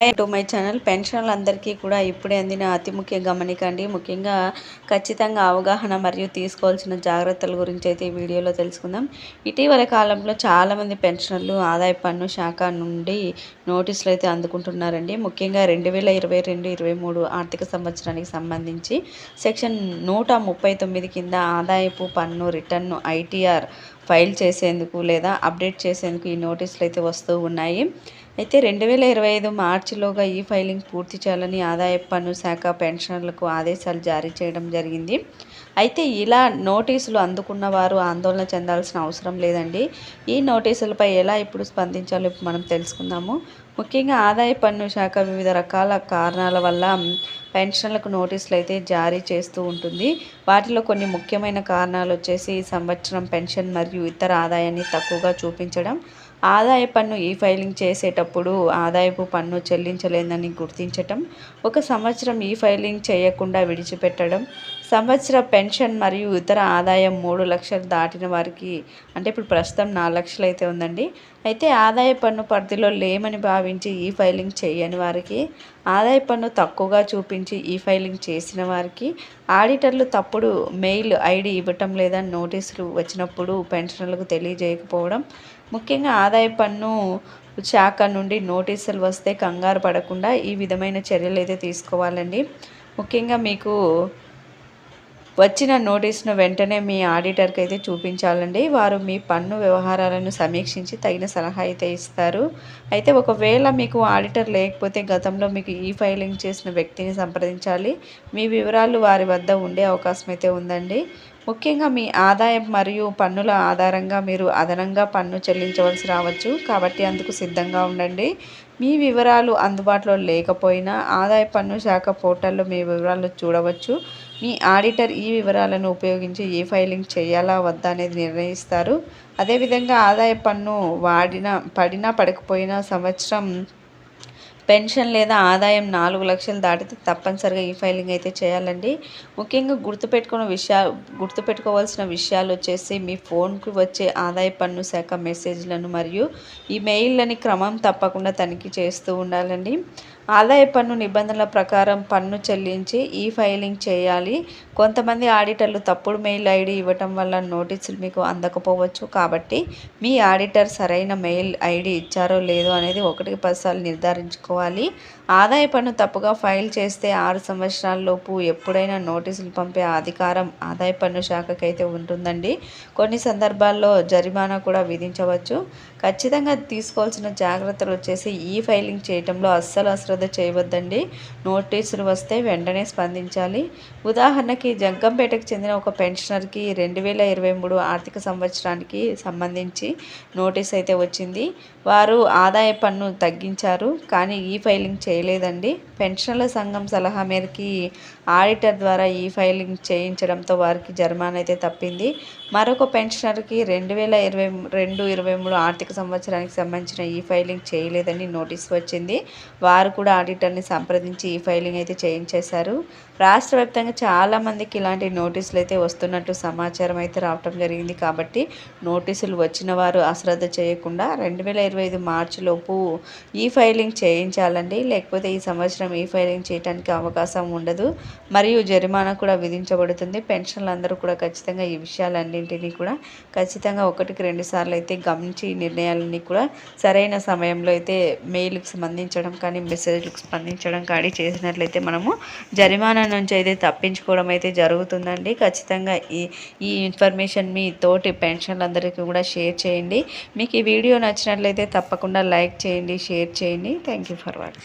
To my channel పెన్షన్లు అందరికీ కూడా ఇప్పుడే అందిన అతి ముఖ్య గమనికండి. ముఖ్యంగా ఖచ్చితంగా అవగాహన మరియు తీసుకోవాల్సిన జాగ్రత్తల గురించి అయితే ఈ వీడియోలో తెలుసుకుందాం. ఇటీవల కాలంలో చాలామంది పెన్షనర్లు ఆదాయ పన్ను శాఖ నుండి నోటీసులు అయితే అందుకుంటున్నారండి. ముఖ్యంగా రెండు వేల ఇరవై రెండు ఇరవై మూడు ఆర్థిక సంవత్సరానికి సంబంధించి సెక్షన్ నూట ముప్పై తొమ్మిది కింద ఆదాయపు పన్ను రిటర్న్ను ఐటీఆర్ ఫైల్ చేసేందుకు లేదా అప్డేట్ చేసేందుకు ఈ నోటీసులు అయితే వస్తూ ఉన్నాయి. అయితే రెండు వేల ఇరవై ఐదు మార్చిలోగా ఈ ఫైలింగ్ పూర్తి చేయాలని ఆదాయ పన్ను శాఖ పెన్షనర్లకు ఆదేశాలు జారీ చేయడం జరిగింది. అయితే ఇలా నోటీసులు అందుకున్న వారు ఆందోళన చెందాల్సిన అవసరం లేదండి. ఈ నోటీసులపై ఎలా ఇప్పుడు స్పందించాలో మనం తెలుసుకుందాము. ముఖ్యంగా ఆదాయ పన్ను శాఖ వివిధ రకాల కారణాల వల్ల పెన్షన్లకు నోటీసులు అయితే జారీ చేస్తూ ఉంటుంది. వాటిలో కొన్ని ముఖ్యమైన కారణాలు వచ్చేసి సంవత్సరం పెన్షన్ మరియు ఇతర ఆదాయాన్ని తక్కువగా చూపించడం ఆదాయ పన్ను ఈ ఫైలింగ్ చేసేటప్పుడు ఆదాయపు పన్ను చెల్లించలేదని గుర్తించటం ఒక సంవత్సరం ఈ ఫైలింగ్ చేయకుండా విడిచిపెట్టడం సంవత్సర పెన్షన్ మరియు ఇతర ఆదాయం మూడు లక్షలు దాటిన వారికి అంటే ఇప్పుడు ప్రస్తుతం నాలుగు లక్షలు అయితే ఉందండి అయితే ఆదాయ పన్ను పరిధిలో లేమని భావించి ఈ ఫైలింగ్ చేయని వారికి ఆదాయ పన్ను తక్కువగా చూపించి ఈ ఫైలింగ్ చేసిన వారికి ఆడిటర్లు తప్పుడు మెయిల్ ఐడి ఇవ్వటం లేదా నోటీసులు వచ్చినప్పుడు పెన్షన్లకు తెలియజేయకపోవడం ముఖ్యంగా ఆదాయ పన్ను శాఖ నుండి నోటీసులు వస్తే కంగారు పడకుండా ఈ విధమైన చర్యలు అయితే తీసుకోవాలండి. ముఖ్యంగా మీకు వచ్చిన నోటీస్ను వెంటనే మీ ఆడిటర్కి అయితే చూపించాలండి. వారు మీ పన్ను వ్యవహారాలను సమీక్షించి తగిన సలహా అయితే ఇస్తారు. అయితే ఒకవేళ మీకు ఆడిటర్ లేకపోతే గతంలో మీకు ఈ ఫైలింగ్ చేసిన వ్యక్తిని సంప్రదించాలి. మీ వివరాలు వారి వద్ద ఉండే అవకాశం అయితే ఉందండి. ముఖ్యంగా మీ ఆదాయం మరియు పన్నుల ఆధారంగా మీరు అదనంగా పన్ను చెల్లించవలసి రావచ్చు. కాబట్టి అందుకు సిద్ధంగా ఉండండి. మీ వివరాలు అందుబాటులో లేకపోయినా ఆదాయ పన్ను శాఖ పోర్టల్లో మీ వివరాలు చూడవచ్చు. మీ ఆడిటర్ ఈ వివరాలను ఉపయోగించి ఏ ఫైలింగ్ చేయాలా వద్దా అనేది నిర్ణయిస్తారు. అదేవిధంగా ఆదాయ పన్ను వాడిన పడినా పడకపోయినా సంవత్సరం పెన్షన్ లేదా ఆదాయం నాలుగు లక్షలు దాటితే తప్పనిసరిగా ఈ ఫైలింగ్ అయితే చేయాలండి. ముఖ్యంగా గుర్తుపెట్టుకున్న విషయాలు గుర్తుపెట్టుకోవాల్సిన విషయాలు వచ్చేసి మీ ఫోన్కి వచ్చే ఆదాయ పన్ను శాఖ మెసేజ్లను మరియు ఈ మెయిల్లని క్రమం తప్పకుండా తనిఖీ చేస్తూ ఉండాలండి. ఆదాయ పన్ను నిబంధనల ప్రకారం పన్ను చెల్లించి ఈ ఫైలింగ్ చేయాలి. కొంతమంది ఆడిటర్లు తప్పుడు మెయిల్ ఐడి ఇవ్వటం వల్ల నోటీసులు మీకు అందకపోవచ్చు. కాబట్టి మీ ఆడిటర్ సరైన మెయిల్ ఐడి ఇచ్చారో లేదో అనేది ఒకటికి పదిసార్లు నిర్ధారించుకోవాలి. ఆదాయ పన్ను తప్పుగా ఫైల్ చేస్తే ఆరు సంవత్సరాల్లోపు ఎప్పుడైనా నోటీసులు పంపే అధికారం ఆదాయ పన్ను శాఖకైతే ఉంటుందండి. కొన్ని సందర్భాల్లో జరిమానా కూడా విధించవచ్చు. ఖచ్చితంగా తీసుకోవాల్సిన జాగ్రత్తలు వచ్చేసి ఈ ఫైలింగ్ చేయటంలో అస్సలు అశ్రద్ధ చేయవద్దండి. నోటీసులు వస్తే వెంటనే స్పందించాలి. ఉదాహరణకి జగ్గంపేటకు చెందిన ఒక పెన్షనర్కి రెండు వేల ఇరవై మూడు ఆర్థిక సంవత్సరానికి సంబంధించి నోటీస్ అయితే వచ్చింది. వారు ఆదాయ పన్ను తగ్గించారు. కానీ ఈ ఫైలింగ్ చేయలేదండి. పెన్షన్ల సంఘం సలహా మేరకి ఆడిటర్ ద్వారా ఈ ఫైలింగ్ చేయించడంతో వారికి జరిమానా అయితే తప్పింది. మరొక పెన్షనర్కి రెండు వేల ఇరవై రెండు ఇరవై మూడు ఆర్థిక సంవత్సరానికి సంబంధించిన ఈ ఫైలింగ్ చేయలేదని నోటీస్ వచ్చింది. వారు కూడా ఆడిటర్ని సంప్రదించి ఈ ఫైలింగ్ అయితే చేయించేశారు. రాష్ట్ర వ్యాప్తంగా చాలామందికి ఇలాంటి నోటీసులు అయితే వస్తున్నట్టు సమాచారం అయితే రావటం జరిగింది. కాబట్టి నోటీసులు వచ్చిన వారు అశ్రద్ధ చేయకుండా రెండు వేల ఇరవై ఐదు మార్చిలోపు ఈ ఫైలింగ్ చేయించాలండి. లేకపోతే ఈ సంవత్సరం ఈ ఫైలింగ్ చేయడానికి అవకాశం ఉండదు. మరియు జరిమానా కూడా విధించబడుతుంది. పెన్షన్లు అందరూ కూడా ఖచ్చితంగా ఈ విషయాలన్నింటినీ కూడా ఖచ్చితంగా ఒకటికి రెండు సార్లు అయితే గమనించి నిర్ణయాలన్నీ కూడా సరైన సమయంలో అయితే మెయిల్కి స్పందించడం కానీ మెసేజ్లకు స్పందించడం కానీ చేసినట్లయితే మనము జరిమానా నుంచి అయితే తప్పించుకోవడం అయితే జరుగుతుందండి. ఖచ్చితంగా ఈ ఈ ఇన్ఫర్మేషన్ మీ తోటి పెన్షన్లందరికీ కూడా షేర్ చేయండి. మీకు ఈ వీడియో నచ్చినట్లయితే తప్పకుండా లైక్ చేయండి షేర్ చేయండి. Thank you for watching.